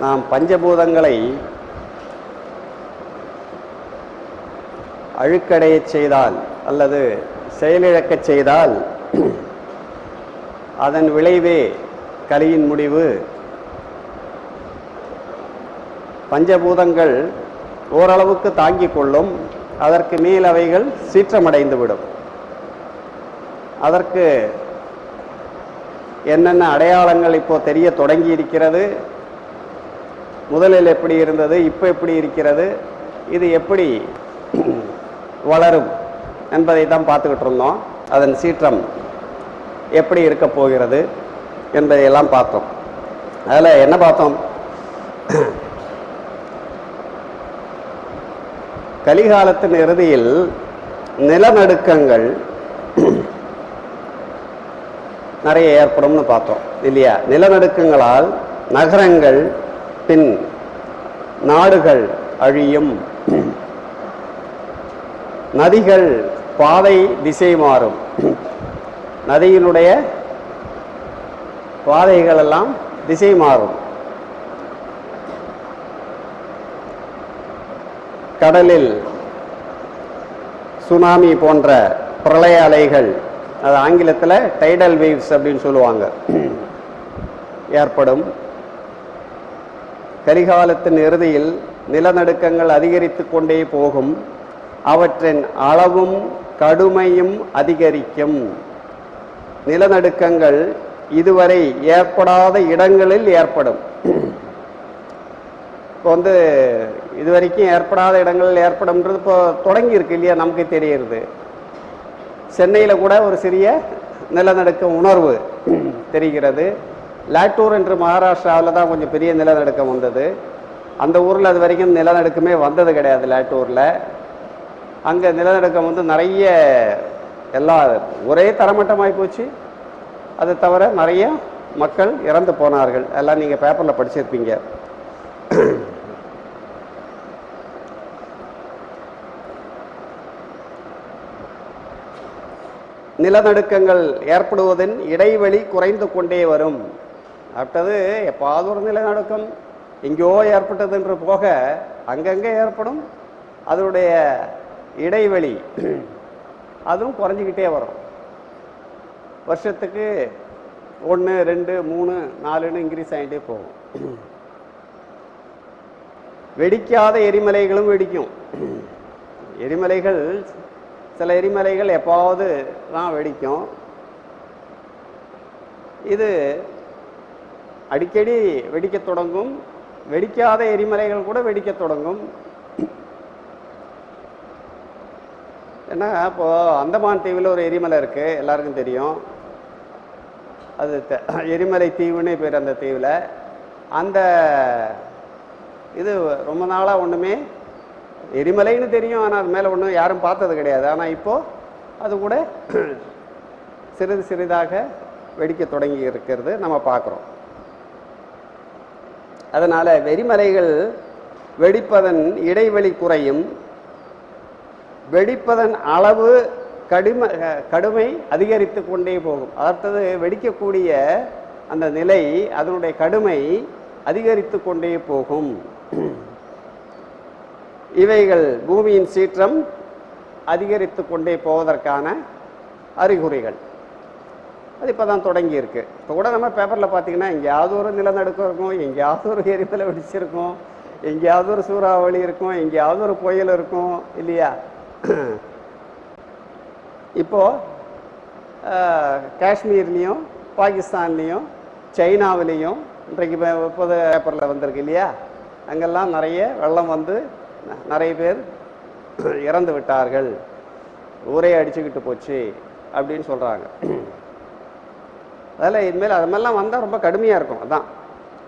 நாம் பஞ்சபூதங்களை அழுக்கடையச் செய்தால் அல்லது செயலிழக்கச் செய்தால் அதன் விளைவே கலியின் முடிவு. பஞ்சபூதங்கள் ஓரளவுக்கு தாங்கிக் கொள்ளும். அதற்கு மேல் அவைகள் சீற்றமடைந்து விடும். அதற்கு என்னென்ன அடையாளங்கள் இப்போ தெரிய தொடங்கி இருக்கிறது முதலில் எப்படி இருந்தது இப்போ எப்படி இருக்கிறது இது எப்படி வளரும் என்பதை தான் பார்த்துக்கிட்டு இருந்தோம். அதன் சீற்றம் எப்படி இருக்க போகிறது என்பதையெல்லாம் பார்த்தோம். அதில் என்ன பார்த்தோம்? கலிகாலத்தின் இறுதியில் நிலநடுக்கங்கள் நிறைய ஏற்படும்னு பார்த்தோம் இல்லையா? நிலநடுக்கங்களால் நகரங்கள் பின் நாடுகள் அழியும். நதிகள் பாதை திசை மாறும். நதியினுடைய பாதைகள் எல்லாம் திசை மாறும். கடலில் சுனாமி போன்ற பிரளய அலைகள் அது ஆங்கிலத்தில் டைடல் வேவ்ஸ் அப்படின்னு சொல்லுவாங்க. ஏற்படும். கரிகாலத்தின் இறுதியில் நிலநடுக்கங்கள் அதிகரித்து கொண்டே போகும். அவற்றின் அளவும் கடுமையும் அதிகரிக்கும். நிலநடுக்கங்கள் இதுவரை ஏற்படாத இடங்களில் ஏற்படும். இப்போ வந்து இது வரைக்கும் ஏற்படாத இடங்களில் ஏற்படும்ன்றது இப்போ தொடங்கியிருக்கு இல்லையா? நமக்கு தெரியுது சென்னையில் கூட ஒரு சிறிய நிலநடுக்க உணர்வு தெரிகிறது. லேட்டூர் என்று மகாராஷ்டிராவில் தான் கொஞ்சம் பெரிய நிலநடுக்கம் வந்தது. அந்த ஊரில் அது வரைக்கும் நிலநடுக்கமே வந்தது கிடையாது லேட்டூரில். அங்கே நிலநடுக்கம் வந்து நிறைய எல்லா ஒரே தரமட்டமாகி போச்சு. அது தவிர நிறைய மக்கள் இறந்து போனார்கள். எல்லாம் நீங்கள் பேப்பரில் படிச்சிருப்பீங்க. நிலநடுக்கங்கள் ஏற்படுவதன் இடைவெளி குறைந்து கொண்டே வரும். அடுத்தது எப்பாவது ஒரு நிலை நடக்கும். எங்கேயோ ஏற்பட்டது என்று போக அங்கங்கே ஏற்படும். அதனுடைய இடைவெளி அதுவும் குறைஞ்சிக்கிட்டே வரும். வருஷத்துக்கு ஒன்று ரெண்டு மூணு நாலுன்னு இன்க்ரீஸ் ஆகிட்டே போகும். வெடிக்காத எரிமலைகளும் வெடிக்கும். எரிமலைகள் சில எரிமலைகள் எப்பாவது தான் வெடிக்கும். இது அடிக்கடி வெடிக்க தொடங்கும். வெடிக்காத எரிமலைகள் கூட வெடிக்க தொடங்கும். ஏன்னா இப்போ அந்தமான் தீவில் ஒரு எரிமலை இருக்குது எல்லாருக்கும் தெரியும். அது எரிமலை தீவுன்னு பேர் அந்த தீவில். அந்த இது ரொம்ப நாளாக ஒன்றுமே எரிமலைன்னு தெரியும். ஆனால் அது மேலே ஒன்றும் யாரும் பார்த்தது கிடையாது. ஆனால் இப்போது அது கூட சிறிது சிறிதாக வெடிக்க தொடங்கி இருக்கிறது நம்ம பார்க்குறோம். அதனால் வெறிமலைகள் வெடிப்பதன் இடைவெளி குறையும். வெடிப்பதன் அளவு கடுமை கடுமை அதிகரித்து கொண்டே போகும். அடுத்தது வெடிக்கக்கூடிய அந்த நிலை அதனுடைய கடுமை அதிகரித்து கொண்டே போகும். இவைகள் பூமியின் சீற்றம் அதிகரித்து கொண்டே போவதற்கான அறிகுறிகள். அது இப்போ தான் தொடங்கியிருக்கு. இப்போ கூட நம்ம பேப்பரில் பார்த்தீங்கன்னா எங்கேயாவது ஒரு நிலநடுக்கம் இருக்கும் எங்கேயாவது ஒரு எரிமலை வெடிச்சிருக்கும் எங்கேயாவது ஒரு சூறாவளி இருக்கும் எங்கேயாவது ஒரு புயல் இருக்கும் இல்லையா? இப்போது காஷ்மீர்லேயும் பாகிஸ்தான்லேயும் சைனாவிலையும் இன்றைக்கு இப்போது பேப்பரில் வந்திருக்கு இல்லையா? அங்கெல்லாம் நிறைய வெள்ளம் வந்து நிறைய பேர் இறந்து விட்டார்கள். ஊரே அடிச்சுக்கிட்டு போச்சு அப்படின்னு சொல்கிறாங்க அதில் இனிமேல் அது மாதிரிலாம் வந்தால் ரொம்ப கடுமையாக இருக்கும். அதான்.